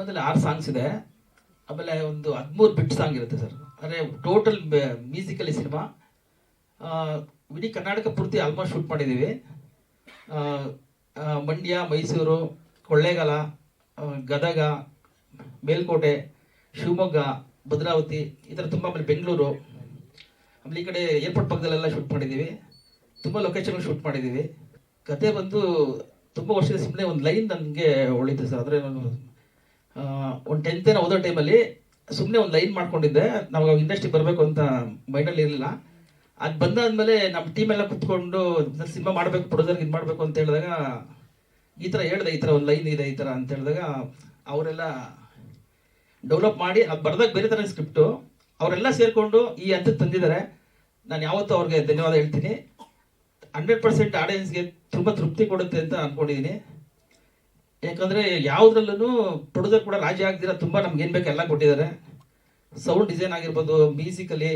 ಸಿನಿಮಾದಲ್ಲಿ ಆರು ಸಾಂಗ್ಸ್ ಇದೆ. ಆಮೇಲೆ ಒಂದು ಹದಿಮೂರು ಬಿಟ್ ಸಾಂಗ್ ಇರುತ್ತೆ ಸರ್ ಅಂದರೆ ಟೋಟಲ್ ಮ್ಯೂಸಿಕಲಿ ಸಿನಿಮಾ. ಇಡೀ ಕರ್ನಾಟಕ ಪೂರ್ತಿ ಆಲ್ಮೋಸ್ಟ್ ಶೂಟ್ ಮಾಡಿದ್ದೀವಿ ಮಂಡ್ಯ, ಮೈಸೂರು, ಕೊಳ್ಳೇಗಾಲ ಗದಗ, ಮೇಲ್ಕೋಟೆ, ಶಿವಮೊಗ್ಗ, ಭದ್ರಾವತಿ, ಈ ಥರ ತುಂಬ ಆಮೇಲೆ ಬೆಂಗಳೂರು. ಆಮೇಲೆ ಈ ಕಡೆ ಏರ್ಪೋರ್ಟ್ ಪಕ್ಕದಲ್ಲೆಲ್ಲ ಶೂಟ್ ಮಾಡಿದ್ದೀವಿ ತುಂಬ ಲೊಕೇಶನ್ ಶೂಟ್ ಮಾಡಿದ್ದೀವಿ ಕತೆ ಬಂದು ತುಂಬ ವರ್ಷದ ಸುಮ್ಮನೆ ಒಂದು ಲೈನ್ ನನಗೆ ಉಳಿತು ಸರ್ ಅಂದರೆ ನಾನು ಒಂದು ಟೆಂತೇನ ಓದೋ ಟೈಮಲ್ಲಿ ಸುಮ್ಮನೆ ಒಂದು ಲೈನ್ ಮಾಡ್ಕೊಂಡಿದ್ದೆ, ನಾವು ಇಂಡಸ್ಟ್ರಿ ಬರಬೇಕು ಅಂತ ಮೈಂಡಲ್ಲಿ ಇರಲಿಲ್ಲ. ಅದು ಬಂದಾದ್ಮೇಲೆ ನಮ್ಮ ಟೀಮೆಲ್ಲ ಕುತ್ಕೊಂಡು ಸಿನಿಮಾ ಮಾಡಬೇಕು ಪ್ರೊಡ್ಯೂಸರ್ಗೆ ಇದು ಮಾಡಬೇಕು ಅಂತ ಹೇಳಿದಾಗ ಈ ಥರ ಹೇಳಿದೆ, ಈ ಥರ ಒಂದು ಲೈನ್ ಇದೆ, ಈ ಥರ ಅಂತ ಹೇಳಿದಾಗ ಅವರೆಲ್ಲ ಡೆವಲಪ್ ಮಾಡಿ, ಅದು ಬರ್ದಾಗ ಬೇರೆ ಥರ ಸ್ಕ್ರಿಪ್ಟು ಅವರೆಲ್ಲ ಸೇರಿಕೊಂಡು ಈ ಹಂತಕ್ಕೆ ತಂದಿದ್ದಾರೆ. ನಾನು ಯಾವತ್ತೂ ಅವ್ರಿಗೆ ಧನ್ಯವಾದ ಹೇಳ್ತೀನಿ. ಹಂಡ್ರೆಡ್ ಪರ್ಸೆಂಟ್ ಆಡಿಯನ್ಸ್ಗೆ ತುಂಬ ತೃಪ್ತಿ ಕೊಡುತ್ತೆ ಅಂತ ಅನ್ಕೊಂಡಿದ್ದೀನಿ ಯಾಕಂದರೆ ಯಾವುದ್ರಲ್ಲೂ ಪ್ರೊಡ್ಯೂಸರ್ ಕೂಡ ರಾಜಿ ಆಗ್ದಿರ ತುಂಬ ನಮ್ಗೆ ಏನು ಬೇಕು ಎಲ್ಲ ಕೊಟ್ಟಿದ್ದಾರೆ. ಸೌಂಡ್ ಡಿಸೈನ್ ಆಗಿರ್ಬೋದು ಮ್ಯೂಸಿಕಲಿ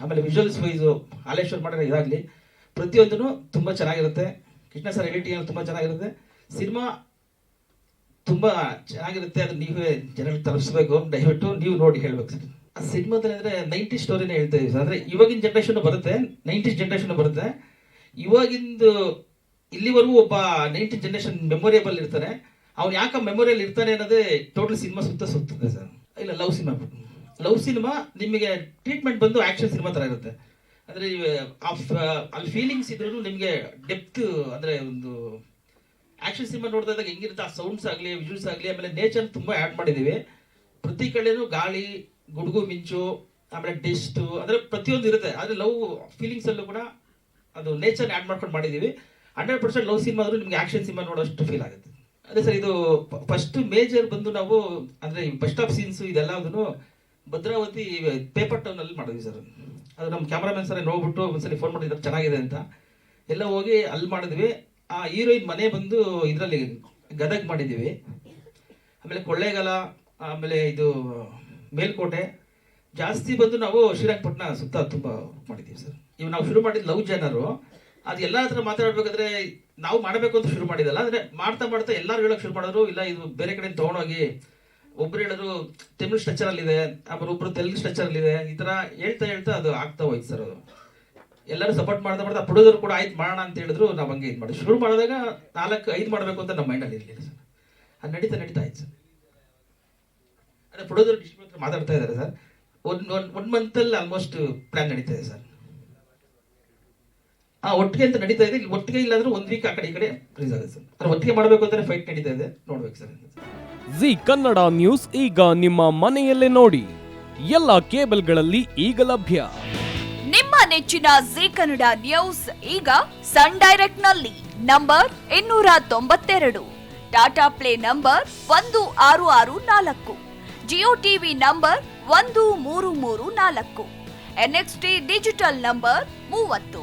ಆಮೇಲೆ ವಿಜುವಲ್ಸ್ ವೈಸು ಹಾಲೇಶ್ವರ್ ಮಾಡಿರೋ ಇದಾಗಲಿ ಪ್ರತಿಯೊಂದೂ ತುಂಬ ಚೆನ್ನಾಗಿರುತ್ತೆ. ಕೃಷ್ಣ ಸರ್ ಎಡಿಟಿಂಗ್ ತುಂಬ ಚೆನ್ನಾಗಿರುತ್ತೆ. ಸಿನಿಮಾ ತುಂಬ ಚೆನ್ನಾಗಿರುತ್ತೆ ಅದು ನೀವೇ ಜನರಿಗೆ ತಲುಪಿಸ್ಬೇಕು. ದಯವಿಟ್ಟು ನೀವು ನೋಡಿ ಹೇಳ್ಬೇಕು ಸರ್ ಆ ಸಿನಿಮಾದಲ್ಲಿ ಅಂದರೆ ನೈಂಟಿ ಸ್ಟೋರಿನೇ ಹೇಳ್ತಾ ಸರ್ ಅಂದರೆ ಇವಾಗಿನ ಜನ್ರೇಷನ್ ಬರುತ್ತೆ ನೈಂಟೀಸ್ ಜನ್ರೇಷನ್ ಬರುತ್ತೆ. ಇವಾಗಿಂದು ಇಲ್ಲಿವರೆಗೂ ಒಬ್ಬ ನೈಂಟಿ ಜನ್ರೇಷನ್ ಮೆಮೊರಿಯಬಲ್ ಇರ್ತಾನೆ ಅವ್ನು ಯಾಕೆ ಮೆಮೊರಿಯಲ್ ಇರ್ತಾನೆ ಅನ್ನೋದೇ ಟೋಟಲ್ ಸಿನಿಮಾ ಸುತ್ತ ಸುತ್ತದೆ ಸರ್. ಇಲ್ಲ ಲವ್ ಸಿನಿಮಾ ಲವ್ ಸಿನಿಮಾ ನಿಮಗೆ ಟ್ರೀಟ್ಮೆಂಟ್ ಬಂದು ಆಕ್ಷನ್ ಸಿನಿಮಾ ಥರ ಇರುತ್ತೆ. ಅಂದರೆ ಅಲ್ಲಿ ಫೀಲಿಂಗ್ಸ್ ಇದ್ರೂ ನಿಮಗೆ ಡೆಪ್ತ್ ಅಂದರೆ ಒಂದು ಆಕ್ಷನ್ ಸಿನಿಮಾ ನೋಡ್ತಾ ಇದ್ದಾಗ ಹೆಂಗಿರುತ್ತೆ, ಆ ಸೌಂಡ್ಸ್ ಆಗಲಿ ವಿಜುವಲ್ಸ್ ಆಗಲಿ, ಆಮೇಲೆ ನೇಚರ್ ತುಂಬ ಆ್ಯಡ್ ಮಾಡಿದ್ದೀವಿ ಪ್ರತಿ ಕಡೆಯೂ ಗಾಳಿ, ಗುಡುಗು, ಮಿಂಚು, ಆಮೇಲೆ ಡಿಸ್ಟು ಅಂದರೆ ಪ್ರತಿಯೊಂದು ಇರುತ್ತೆ. ಆದರೆ ಲವ್ ಫೀಲಿಂಗ್ಸಲ್ಲೂ ಕೂಡ ಅದು ನೇಚರ್ ಆ್ಯಡ್ ಮಾಡ್ಕೊಂಡು ಮಾಡಿದ್ದೀವಿ ಹಂಡ್ರೆಡ್ ಪರ್ಸೆಂಟ್ ಲವ್ ಸಿನಿಮಾ ಆದರೂ ನಿಮಗೆ ಆ್ಯಕ್ಷನ್ ಸಿನಿಮಾ ನೋಡೋಷ್ಟು ಫೀಲ್ ಆಗುತ್ತೆ. ಅದೇ ಸರ್, ಇದು ಫಸ್ಟ್ ಮೇಜರ್ ಬಂದು ನಾವು, ಅಂದ್ರೆ ಬಸ್ ಸ್ಟಾಪ್ ಸೀನ್ಸ್ ಇದೆಲ್ಲದನ್ನು ಭದ್ರಾವತಿ ಪೇಪರ್ ಟೌನ್ ಅಲ್ಲಿ ಮಾಡಿದ್ವಿ ಸರ್. ಅದು ನಮ್ಮ ಕ್ಯಾಮ್ರಾಮನ್ ಸರ್ ನೋಡ್ಬಿಟ್ಟು ಒಂದ್ಸಲಿ ಫೋನ್ ಮಾಡಿದ್ರೆ ಚೆನ್ನಾಗಿದೆ ಅಂತ. ಎಲ್ಲ ಹೋಗಿ ಅಲ್ಲಿ ಮಾಡಿದ್ವಿ. ಆ ಹೀರೋಯಿನ್ ಮನೆ ಬಂದು ಇದರಲ್ಲಿ ಗದಗ್ ಮಾಡಿದ್ದೀವಿ. ಆಮೇಲೆ ಕೊಳ್ಳೇಗಾಲ, ಆಮೇಲೆ ಇದು ಮೇಲ್ಕೋಟೆ. ಜಾಸ್ತಿ ಬಂದು ನಾವು ಶ್ರೀರಂಗಪಟ್ಟಣ ಸುತ್ತ ತುಂಬ ಮಾಡಿದ್ದೀವಿ ಸರ್. ಇವಾಗ ನಾವು ಶುರು ಮಾಡಿದ ಲವ್ ಜನರು. ಅದು ಎಲ್ಲ ಹತ್ರ ಮಾತಾಡ್ಬೇಕಾದ್ರೆ ನಾವು ಮಾಡಬೇಕು ಅಂತ ಶುರು ಮಾಡಿದಲ್ಲ ಅಂದ್ರೆ ಮಾಡ್ತಾ ಮಾಡ್ತಾ ಎಲ್ಲರೂ ಹೇಳಕ್ ಶುರು ಮಾಡಿದ್ರು, ಇಲ್ಲ ಇದು ಬೇರೆ ಕಡೆ ತಗೊಂಡೋಗಿ ಒಬ್ರು ಹೇಳಿದ್ರು, ತಮಿಳ್ ಸ್ಟ್ರಕ್ಚರ್ ಅಲ್ಲಿ ಇದೆ ಆಮೇಲೆ ಒಬ್ರು ತೆಲುಗು ಸ್ಟ್ರಕ್ಚರ್ ಅಲ್ಲಿ ಇದೆ, ಈ ತರ ಹೇಳ್ತಾ ಹೇಳ್ತಾ ಅದು ಆಗ್ತಾ ಹೋಯ್ತು ಸರ್ ಅದು. ಎಲ್ಲರೂ ಸಪೋರ್ಟ್ ಮಾಡ್ತಾ ಮಾಡ್ತಾ ಪ್ರೊಡ್ಯೂಸರ್ ಕೂಡ ಆಯ್ತು ಮಾಡೋಣ ಅಂತ ಹೇಳಿದ್ರು, ನಾವು ಹಂಗೆ ಇದು ಮಾಡಿ ಶುರು ಮಾಡಿದಾಗ ನಾಲ್ಕು ಐದು ಮಾಡಬೇಕು ಅಂತ ನಮ್ಮ ಮೈಂಡಲ್ಲಿ ಇರಲಿಲ್ಲ ಸರ್. ಅದು ನಡೀತಾ ನಡೀತಾ ಆಯ್ತು ಸರ್. ಅದೇ ಪ್ರೊಡ್ಯೂಸರ್ ಮಾತಾಡ್ತಾ ಇದ್ದಾರೆ ಸರ್. ಒನ್ ಒನ್ ಒನ್ ಮಂತಲ್ಲಿ ಆಲ್ಮೋಸ್ಟ್ ಪ್ಲ್ಯಾನ್ ನಡೀತಾ ಇದೆ ಸರ್. ಆ ಒಟ್ಟಿಗೆ ಅಂತ ನಡೀತಾ ಇದೆ. ಇಲ್ಲಿ ಒಟ್ಟಿಗೆ ಇಲ್ಲಾಂದ್ರೆ ಒಂದ್ ವೀಕ್ ಆ ಕಡೆ ಈ ಕಡೆ ರಿಲೀಸ್ ಆಗುತ್ತೆ ಸರ್ ಅಂದ್ರೆ ಒಟ್ಟಿಗೆ ಮಾಡಬೇಕು ಅಂದ್ರೆ ಫೈಟ್ ನಡೀತಾ ಇದೆ. ನೋಡ್ಬೇಕು ಸರ್ ಜಿ ಕನ್ನಡ ನ್ಯೂಸ್ ಈಗ ನಿಮ್ಮ ಮನೆಯಲ್ಲೇ ನೋಡಿ. ಎಲ್ಲ ಕೇಬಲ್ಗಳಲ್ಲಿ ಈಗ ಲಭ್ಯ. ನಿಮ್ಮ ನೆಚ್ಚಿನ ಜಿ ಕನ್ನಡ ನ್ಯೂಸ್ ಈಗ ಸನ್ ಡೈರೆಕ್ಟ್ನಲ್ಲಿ ನಂಬರ್ ಇನ್ನೂರ ತೊಂಬತ್ತೆರಡು. ಟಾಟಾ ಪ್ಲೇ ನಂಬರ್ ಒಂದು ಆರು ಆರು ನಾಲ್ಕು. ಜಿಯೋ ಟಿವಿ ನಂಬರ್ ಒಂದು ಮೂರು ಮೂರು ನಾಲ್ಕು. ಎನ್ಎಕ್ಸ್ಟಿ ಡಿಜಿಟಲ್ ನಂಬರ್ ಮೂವತ್ತು.